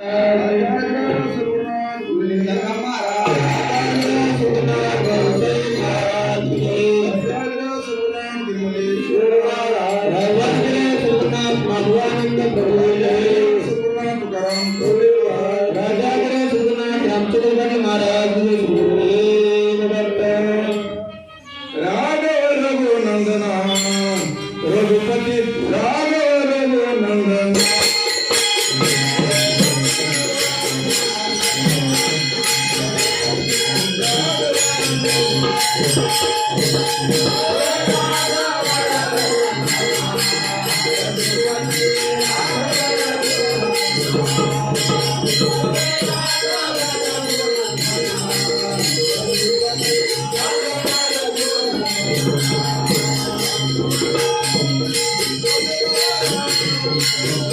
آه، يا ناصر you.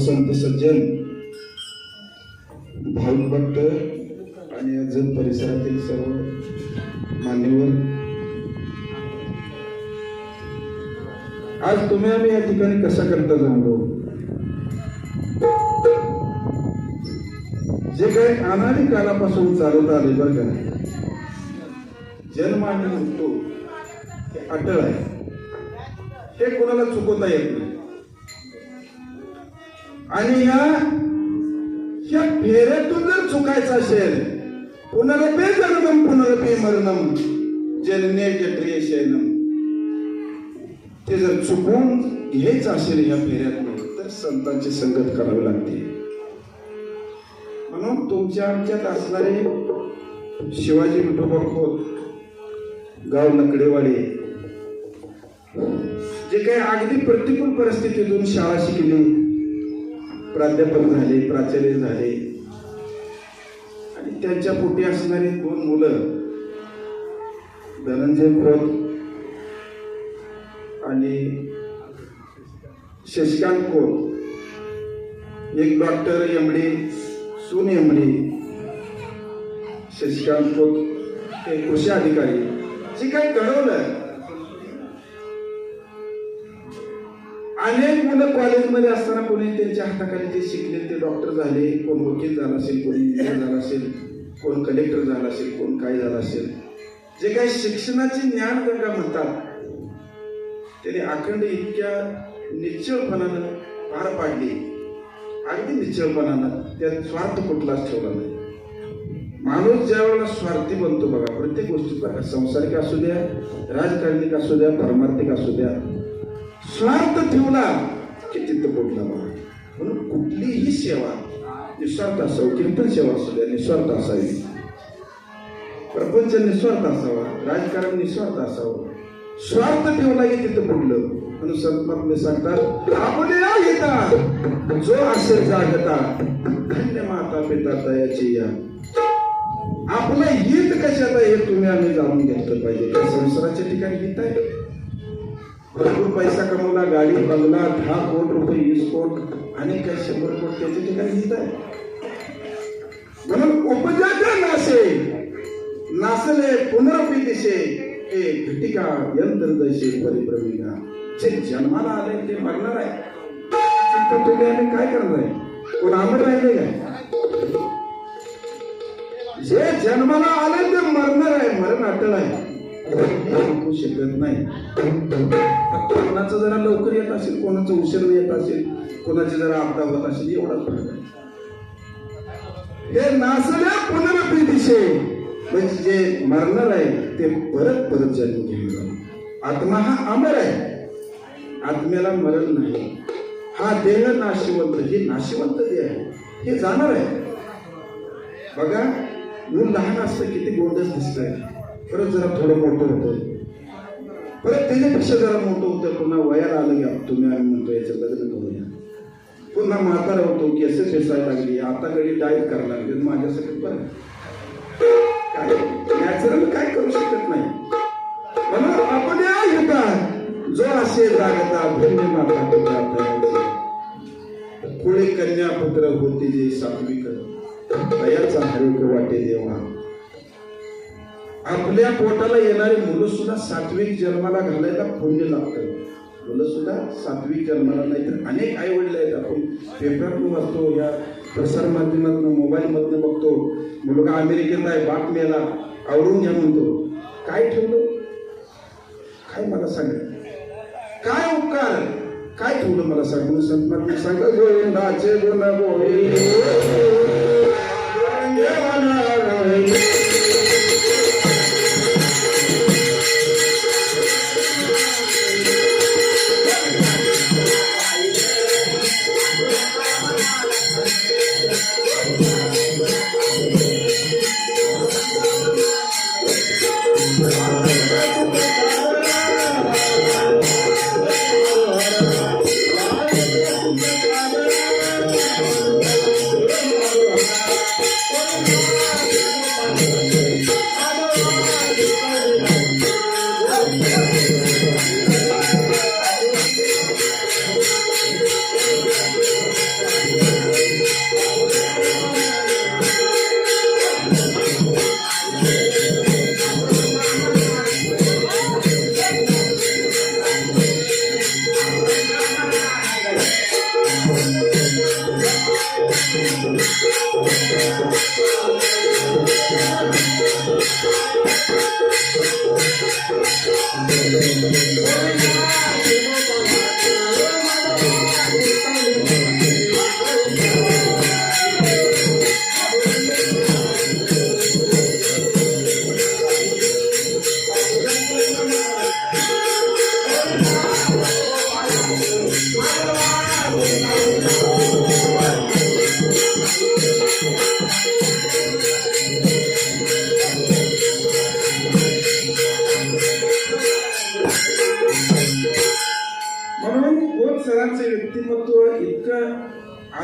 संत सज्जन भाविक भक्त आणि अजून परिसरातील सर्व मान्यवर. आज तुम्ही आम्ही या ठिकाणी कसा करता जाणलो जे काही अनादी कालापासून चालवत आले बरं का. जन्म आणि म्हणतो हे अटळ आहे. हे कोणाला चुकवता येत नाही. आणि या या फेऱ्यातून जर चुकायचं असेल पुनरपे जन्मम पुनरपे मरणम जनने जत्रिय शैनम ते जर चुकून घ्यायचं असेल या फेऱ्यातून तर संतांची संगत करावी लागते. म्हणून तुमच्या आमच्यात असणारे शिवाजी विठोबा खोत गाव नकडेवाडे जे काही अगदी प्रतिकूल परिस्थितीतून शाळा शिकली प्राध्यापक झाले प्राचार्य झाले. आणि त्यांच्या पोटी असणारी दोन मुलं धनंजय खोत आणि शशिकांत खोत. एक डॉक्टर एमडी सून एमडी शशिकांत खोत हे कृषी अधिकारी. जे काही घडवलं अनेक मुलं कॉलेजमध्ये असताना कोणी त्यांच्या हाताखाली जे शिकले ते डॉक्टर झाले कोण वकील झाला असेल कोण इंजिनियर झाला असेल कोण कलेक्टर झाला असेल कोण काय झालं असेल. जे काही शिक्षणाचे ज्ञान गंगा म्हणतात त्याने अखंड इतक्या निश्चळपणानं पार पाडली. अगदी निश्चळपणानं त्यात स्वार्थ कुठलाच ठेवला नाही. माणूस ज्या वेळेला स्वार्थी बनतो बघा प्रत्येक गोष्टीत बघा. संसारिक असू द्या राजकारणिक असू द्या परमार्थिक असू द्या. स्वार्थ ठेवला की तिथं पोटला बघा म्हणून कुठलीही सेवा निस्वार्थ असावं कीर्तन सेवा असू द्या निस्वार्थ असावी. प्रपंच निस्वार्थ असावा राजकारण निस्वार्थ असावं. स्वार्थ ठेवला की तिथं पडलं म्हणून संतमात्मे सांगतात आपल्या घेता जो असेल जागता धन्य माता पिता तयाची या. आपलं हित कशात हे तुम्ही आम्ही जाणून घेतलं पाहिजे. त्या संसाराच्या ठिकाणी हित आहे. भरपूर पैसा कमवला गाडी बंगला दहा कोट रुपये वीस कोट आणि काही शंभर कोट त्याचे ठिकाणी घेत आहे म्हणून उपजात नासे नासले पुनरपी दिशे ए घटिका यंत्र जैसे परिभ्रमिका. जे जन्माला आले ते मरणार आहे. चिंता तुम्ही आम्ही काय करणार आहे? कोण आमर राहिले काय? जे जन्माला आले ते मरणार आहे मरण अटळ आहे. रोखू शकत नाही. फक्त कोणाचं जरा लवकर येत असेल कोणाचं उशीर येत असेल कोणाचे जरा आपदा होत असेल एवढाच फरक आहे. हे नासल्या पुनरपी दिशे म्हणजे जे मरणार आहे ते परत परत जन्म घेणार आत्मा हा अमर आहे. आत्म्याला मरण नाही. हा देह नाशिवंत हे नाशिवंत देह आहे. हे जाणार आहे. बघा मूल लहान असतं किती गोंडस दिसत आहे परत जरा थोडं मोठं होतं. परत त्याच्यापेक्षा जरा मोठं होतं. पुन्हा वयाला आलं घ्या तुम्ही आम्ही म्हणतो याचं लग्न करूया पुन्हा म्हातारा होतो केस फेसायला लागली. आता कधी डाएट करायला लागली. माझ्यासाठी पण काय? नॅचरल काय करू शकत नाही. म्हणून आपण या युगात जो असे जागता भिन्न माता पिता पुढे कन्या पुत्र होते जे सात्विक. दयाचा हरिक वाटे देवा. आपल्या पोटाला येणारी मुलं सुद्धा सात्विक जन्माला घालायला पुण्य लागतं मुलं सुद्धा सात्विक जन्माला नाही तर अनेक आई वडील आहेत. आपण पेपरातून वाचतो या प्रसार माध्यमातून मोबाईलमधनं बघतो. मुलगा अमेरिकेत आहे बातम्याला आवरून घ्या म्हणतो. काय ठेवलं? काय मला सांगा? काय उपकार काय ठेवलं मला सांग? संत सांगा गोविंदाचे गुण गोविंद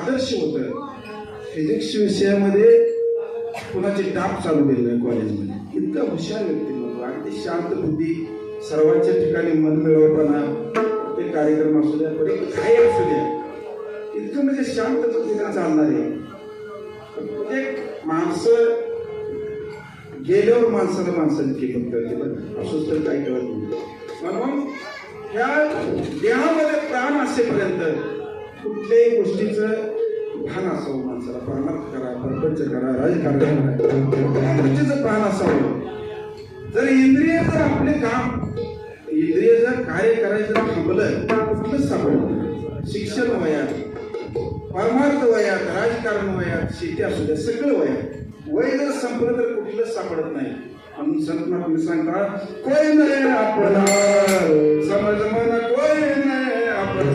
आदर्श होतं. फिजिक्स विषयामध्ये कुणाची टाप चालू केली नाही कॉलेजमध्ये इतकं हुशार व्यक्तिमत्व अगदी शांत बुद्धी सर्वांच्या ठिकाणी मन मिळवताना ते कार्यक्रम असू द्या पण काही असू द्या. इतकं म्हणजे शांत पद्धतीनं चालणार आहे. प्रत्येक माणसं गेल्यावर माणसाला माणसाची किंमत करते पण असंच तर काय कळत नाही. म्हणून ह्या देहामध्ये प्राण असेपर्यंत कुठल्याही गोष्टीचं भान असावं माणसाला. परमार्थ करा प्रपंच करा राजकारण भान असावं. जर इंद्रिय जर आपले काम इंद्रिय जर कार्य करायचं थांबलं कुठंच सापडलं? शिक्षण वयात परमार्थ वयात राजकारण वयात शेती असू द्या सगळं वयात. वय जर संपलं तर कुठलंच सापडत नाही. म्हणून संत महात्मे सांगता कोय नाही आपण समज मन कोय नाही आपण